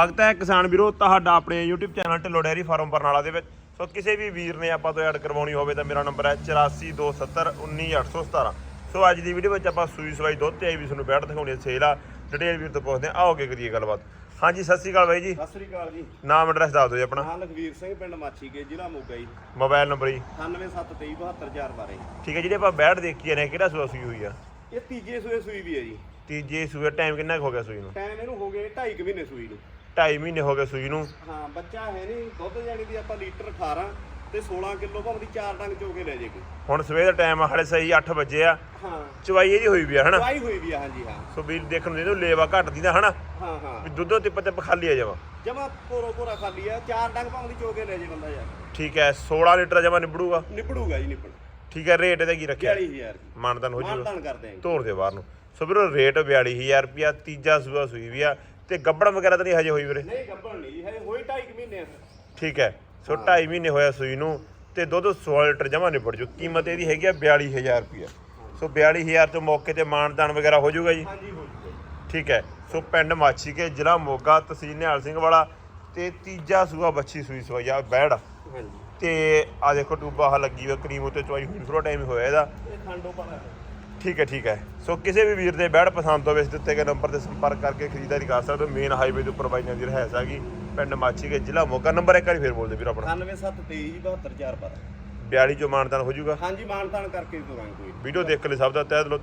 ਸਵਾਗਤ ਹੈ ਕਿਸਾਨ ਵੀਰੋ ਤੁਹਾਡਾ ਆਪਣੇ YouTube channel Dhillon dairy farm Barnala ਦੇ ਵਿੱਚ। ਸੋ ਕਿਸੇ ਵੀ ਵੀਰ ਨੇ ਆਪਾਂ ਤੋਂ ਐਡ ਕਰਵਾਉਣੀ ਹੋਵੇ ਤਾਂ ਮੇਰਾ ਨੰਬਰ ਹੈ 8427191817 ਸੋ ਅੱਜ ਦੀ ਵੀਡੀਓ ਵਿੱਚ ਆਪਾਂ ਸੂਈ ਸਵਾਈ ਦੁੱਧ ਤੇ ਆਈ ਵੀ ਤੁਹਾਨੂੰ ਬੈਠ ਦਿਖਾਉਣੀ ਹੈ ਸੇਲ ਆ। ਡਿਟੇਲ ਵੀਰ ਤੋਂ ਪੁੱਛਦੇ ਹਾਂ ਆਓਗੇ ਕਰੀਏ ਗੱਲਬਾਤ। ਹਾਂਜੀ ਸਤਿ ਸ਼੍ਰੀ ਅਕਾਲ ਬਾਈ ਜੀ। ਸਤਿ ਸ੍ਰੀ ਅਕਾਲ ਜੀ। ਨਾਮ ਐਡਰੈਸ ਦੱਸ ਦਿਓ ਜੀ ਆਪਣਾ। ਹਾਂ ਲਖਵੀਰ ਸਿੰਘ ਪਿੰਡ ਮਾਛੀਕੇ ਜ਼ਿਲ੍ਹਾ ਮੋਗਾ ਜੀ। ਮੋਬਾਈਲ ਨੰਬਰ ਜੀ। 97732724 ਠੀਕ ਹੈ ਜਿਹੜੇ ਆਪਾਂ ਬੈਠ ਦੇਖੀ ਨੇ ਕਿਹੜਾ ਸੂਆ ਸੂਈ ਹੋਈ ਆ? ਇਹ ਤੀਜੇ ਸੂਏ ਸੂਈ ਵੀ ਹੈ ਜੀ। ਤੀਜੇ ਸੂਏ ਟਾਈਮ ਕਿੰਨਾ ਹੋ ਗਿਆ ਸੂਈ ਨੂੰ? ਟਾਈਮ ਇਹਨੂੰ ਹੋ ਗਏ 2.5 ਮਹੀਨੇ ਸੂਈ ਨੂੰ। 2.5 ਮਹੀਨੇ ਹੋ ਗਏ ਸੂਈ ਨੂੰ। ਹਾਂ ਬੱਚਾ ਹੈ ਨਹੀਂ ਦੁੱਧ ਜਾਣੀ ਦੀ ਆਪਾਂ ਲੀਟਰ 18 ਤੇ 16 ਕਿਲੋ ਭਾਵੇਂ ਦੀ ਚਾਰ ਡੰਗ ਚੋ ਕੇ ਲੈ ਜੇ ਕੋਈ। ਹੁਣ ਸਵੇਰ ਦਾ ਟਾਈਮ ਹਾਲੇ ਸਹੀ 8 ਵਜੇ ਆ। ਹਾਂ। ਚਵਾਈ ਇਹਦੀ ਹੋਈ ਵੀ ਆ ਹਨਾ? ਦਵਾਈ ਹੋਈ ਵੀ ਆ ਹਾਂਜੀ ਹਾਂ। ਸੋ ਵੀਰ ਦੇਖਣ ਨੂੰ ਇਹਨੂੰ ਲੇਵਾ ਘੱਟ ਦੀ ਨਾ ਹਨਾ? ਹਾਂ ਹਾਂ। ਵੀ ਦੁੱਧੋਂ ਟਿੱਪ ਟਿੱਪ ਖਾਲੀ ਆ ਜਾਵਾ ਜਮਾ ਪੋਰੋ ਪੋਰਾ ਖਾਲੀ ਆ ਚਾਰ ਡੰਗ ਭਾਵੇਂ ਦੀ ਚੋ ਕੇ ਲੈ ਜੇ ਬੰਦਾ ਯਾਰ। ਠੀਕ ਹੈ 16 ਲੀਟਰ ਜਮਾ ਨਿਬੜੂਗਾ? ਨਿਪੜੂਗਾ ਜੀ ਨਿਪੜ ਠੀਕ ਹੈ ਰੇਟ ਇਹਦਾ ਕੀ ਰੱਖਿਆ? 40000 ਦੀ ਮਾਨਦਾਨ ਹੋ ਜੂਗਾ। ਮਾਨਦਾਨ ਕਰਦੇ ਆਂ ਤੋਰ ਦੇ ਬਾਹਰ ਨੂੰ। ਸੋ ਵੀਰੋ ਰੇਟ 42000 ਰੁਪਿਆ ਤੀਜਾ ਸੂਆ ਸੂਈ ਵੀ ਆ। ਤੇ ਗੱਬੜ ਵਗੈਰਾ ਤਾਂ ਨਹੀਂ ਹਜੇ ਹੋਈ ਵੀਰੇ? ਨਹੀਂ ਗੱਬਣ ਨਹੀਂ ਜੀ ਹਜੇ ਹੋਈ 2.5 ਮਹੀਨੇ ਆ ਠੀਕ ਹੈ ਸੋ 2.5 ਮਹੀਨੇ ਹੋਇਆ ਸੂਈ ਨੂੰ ਤੇ ਦੁੱਧ 16 ਲੀਟਰ ਜਮਾ ਨਿਬੜ ਜੂ। ਕੀਮਤ ਇਹਦੀ ਹੈਗੀ ਆ 42000 ਰੁਪਿਆ ਸੋ 42000 ਤੋਂ ਮੌਕੇ ਤੇ ਮਾਨਦਾਨ ਵਗੈਰਾ ਹੋ ਜਾਊਗਾ ਜੀ? ਹਾਂਜੀ ਹੋ ਜੂਗਾ ਠੀਕ ਹੈ ਸੋ ਪਿੰਡ ਮਾਛੀ ਕੇ ਜ਼ਿਲ੍ਹਾ ਮੋਗਾ ਤਹਿਸੀਲ ਨਿਹਾਲ ਸਿੰਘ ਵਾਲਾ ਤੇ ਤੀਜਾ ਸੂਆ ਬੱਚੀ ਸੂਈ ਸੋਈ ਆ ਬੈੜ। ਹਾਂਜੀ। ਤੇ ਆ ਦੇਖੋ ਟੂਬਾ ਆਹ ਲੱਗੀ ਹੋਈ ਕਰੀਮ ਉੱਤੇ ਚਵਾਈ ਹੁਣ ਥੋੜਾ ਟਾਈਮ ਹੋਇਆ ਇਹਦਾ। ਇਹ ਖੰਡੋ ਹੈ। ਠੀਕ ਹੈ ਠੀਕ ਹੈ। ਸੋ ਕਿਸੇ ਵੀ ਵੀਰ ਦੇ ਬੈੜ ਪਸੰਦ ਹੋਵੇ ਇਸ ਦਿੱਤੇ ਗਏ ਨੰਬਰ ਤੇ ਸੰਪਰਕ ਕਰਕੇ ਖਰੀਦਦਾਰੀ ਕਰ ਸਕਦੇ ਹੋ। ਮੇਨ ਹਾਈਵੇ ਦੇ ਉੱਪਰ ਬਾਈਆਂ ਦੀ ਰਹਿਸ ਹੈਗੀ ਪਿੰਡ ਮਾਛੀ ਕੇ ਜ਼ਿਲ੍ਹਾ ਮੋਗਾ। ਨੰਬਰ ਇੱਕ ਵਾਰੀ ਫੇਰ ਬੋਲ ਦੇ ਵੀਰ ਆਪਣਾ। 9723 72412 42 ਚੋਂ ਮਾਨਦਾਨ ਹੋ ਜਾਊਗਾ। ਹਾਂਜੀ ਮਾਨਤਾਨ ਕਰਕੇ ਤੁਰਾਂਗੇ ਕੋਈ। ਵੀਡੀਓ ਦੇਖ ਕੇ ਲਈ ਸਭ ਦਾ ਤਹਿ ਦਿਲੋਂ